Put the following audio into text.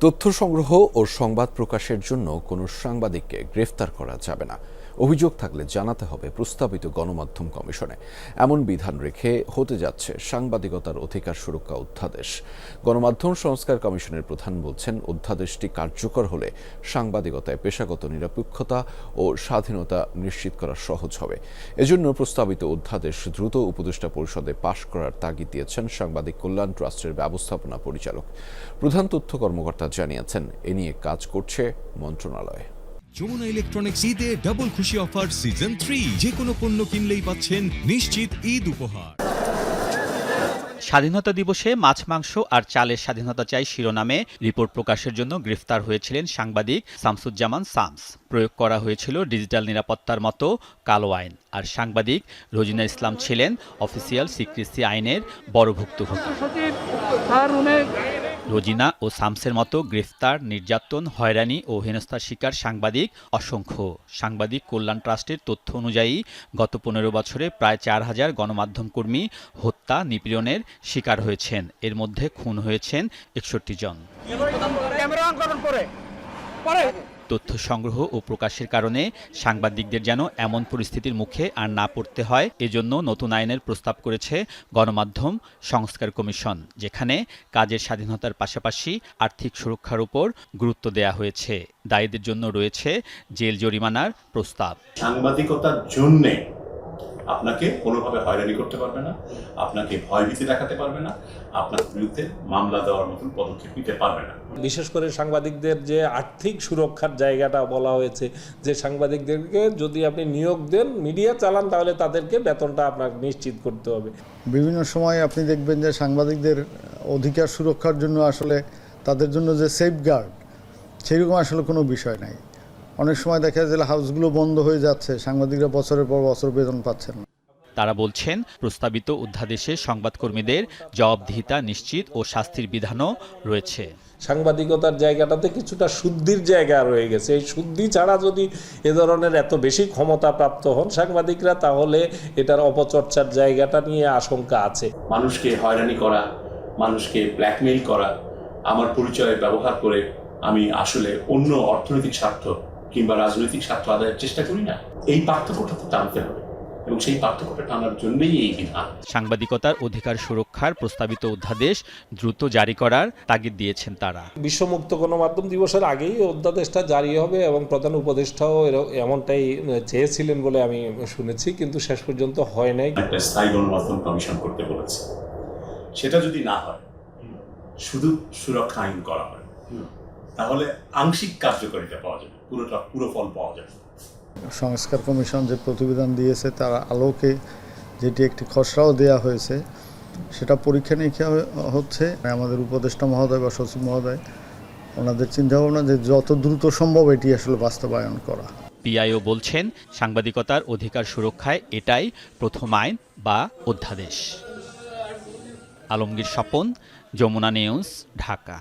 তথ্য সংগ্রহ ও সংবাদ প্রকাশের জন্য কোনো সাংবাদিককে গ্রেফতার করা যাবে না। অভিযোগ থাকলে জানাতে হবে প্রস্তাবিত গণমাধ্যম কমিশনে। এমন বিধান রেখে হতে যাচ্ছে সাংবাদিকতার অধিকার সুরক্ষা অধ্যাদেশ। গণমাধ্যম সংস্কার কমিশনের প্রধান বলছেন, অধ্যাদেশটি কার্যকর হলে সাংবাদিকতায় পেশাগত নিরপেক্ষতা ও স্বাধীনতা নিশ্চিত করা সহজ হবে। এজন্য প্রস্তাবিত অধ্যাদেশ দ্রুত উপদেষ্টা পরিষদে পাশ করার তাগিদ দিয়েছেন সাংবাদিক কল্যাণ ট্রাস্টের ব্যবস্থাপনা পরিচালক। প্রধান তথ্য কর্মকর্তা জানিয়েছেন, এ নিয়ে কাজ করছে মন্ত্রণালয়। যমুনা ইলেকট্রনিক্স ঈদে ডাবল খুশি অফার সিজন থ্রি যে কোনো পণ্য কিনলেই পাচ্ছেন নিশ্চিত ঈদ উপহার। স্বাধীনতা দিবসে মাছ মাংস আর চালের স্বাধীনতা চাই শিরোনামে। রিপোর্ট প্রকাশের জন্য গ্রেফতার হয়েছিলেন সাংবাদিক শামসুজ্জামান সামস প্রয়োগ করা হয়েছিল ডিজিটাল নিরাপত্তার মতো কালো আইন। আর সাংবাদিক রোজিনা ইসলাম ছিলেন অফিসিয়াল সিক্রেসি আইনের বড় ভুক্তভোগী রোজিনা ও শামসের মতো গ্রেফতার, নির্যাতন, হয়রানি ও হেনস্থার শিকার সাংবাদিক অসংখ্য। সাংবাদিক কল্যাণ ট্রাস্টের তথ্য অনুযায়ী, গত পনেরো বছরে প্রায় চার হাজার গণমাধ্যম কর্মী হত্যা, নিপীড়নের শিকার হয়েছেন। এর মধ্যে খুন হয়েছেন একষট্টি জন। তথ্য সংগ্রহ ও প্রকাশের কারণে সাংবাদিকদের যেন এমন পরিস্থিতির মুখে আর না পড়তে হয়, এজন্য নতুন আইনের প্রস্তাব করেছে গণমাধ্যম সংস্কার কমিশন, যেখানে কাজের স্বাধীনতার পাশাপাশি আর্থিক সুরক্ষার উপর গুরুত্ব দেয়া হয়েছে। দায়ীদের জন্য রয়েছে জেল জরিমানার প্রস্তাব। সাংবাদিকতার জন্যে আপনাকে কোনোভাবে হয়রানি করতে পারবে না আপনাকে ভয়ভীতি দেখাতে পারবে না আপনার বিরুদ্ধে মামলা দেওয়ার মতন পদক্ষেপ নিতে পারবে না। বিশেষ করে সাংবাদিকদের যে আর্থিক সুরক্ষার জায়গাটা বলা হয়েছে যে সাংবাদিকদেরকে যদি আপনি নিয়োগ দেন মিডিয়া চালান তাহলে তাদেরকে বেতনটা আপনার নিশ্চিত করতে হবে। বিভিন্ন সময় আপনি দেখবেন যে সাংবাদিকদের অধিকার সুরক্ষার জন্য আসলে তাদের জন্য যে সেফগার্ড সেরকম আসলে কোনো বিষয় নাই। অনেক সময় দেখা যায় যে হাউসগুলো বন্ধ হয়ে যাচ্ছে সাংবাদিকরা বছরের পর বছর বেতন পাচ্ছেন না। তারা বলছেন প্রস্তাবিত অধ্যাদেশে সংবাদকর্মীদের জবাবদিহিতা নিশ্চিত ও শাস্তির বিধানও রয়েছে। সাংবাদিকতার জায়গাটাতে কিছুটা শুদ্ধির জায়গা রয়ে গেছে। এই শুদ্ধি ছাড়া যদি এ ধরনের এত বেশি ক্ষমতা প্রাপ্ত হন সাংবাদিকরা তাহলে এটার অপচর্চার জায়গাটা নিয়ে আশঙ্কা আছে। মানুষকে হয়রানি করা মানুষকে ব্ল্যাকমেইল করা আমার পরিচয় ব্যবহার করে আমি আসলে অন্য অর্থনৈতিক স্বার্থ কিংবা রাজনৈতিক স্বার্থ আদায়ের চেষ্টা করি না এই পার্থক্যটা তো টানতে হবে। এবং সেই পার্থক্যটা টানার জন্যই এই বিধান। সাংবাদিকতার অধিকার সুরক্ষার প্রস্তাবিত অধ্যাদেশ দ্রুত জারি করার তাগিদ দিয়েছেন তারা। বিশ্বমুক্ত গণমাধ্যম দিবসের আগেই অধ্যাদেশটা জারি হবে এবং প্রধান উপদেষ্টাও এমনটাই চেয়েছিলেন বলে আমি শুনেছি কিন্তু শেষ পর্যন্ত হয় নাই। একটা স্থায়ী গণমাধ্যম কমিশন করতে বলেছে। সেটা যদি না হয় শুধু সুরক্ষা আইন করা হয়। তাহলে আংশিক কার্যকারিতা পাওয়া যাবে পুরোটা পুরো ফল পাওয়া যাবে। সংস্কার কমিশন যে প্রতিবেদন দিয়েছে তার আলোকে যেটি একটি খসড়াও দেওয়া হয়েছে সেটা পরীক্ষা নিরীক্ষা হচ্ছে। আমাদের উপদেষ্টা মহোদয় বা সচিব মহোদয় ওনাদের চিন্তাভাবনা যে যত দ্রুত সম্ভব এটি আসলে বাস্তবায়ন করা। পিআইও বলছেন সাংবাদিকতার অধিকার সুরক্ষায় এটাই প্রথম আইন বা অধ্যাদেশ। আলমগীর স্বপন যমুনা নিউজ ঢাকা।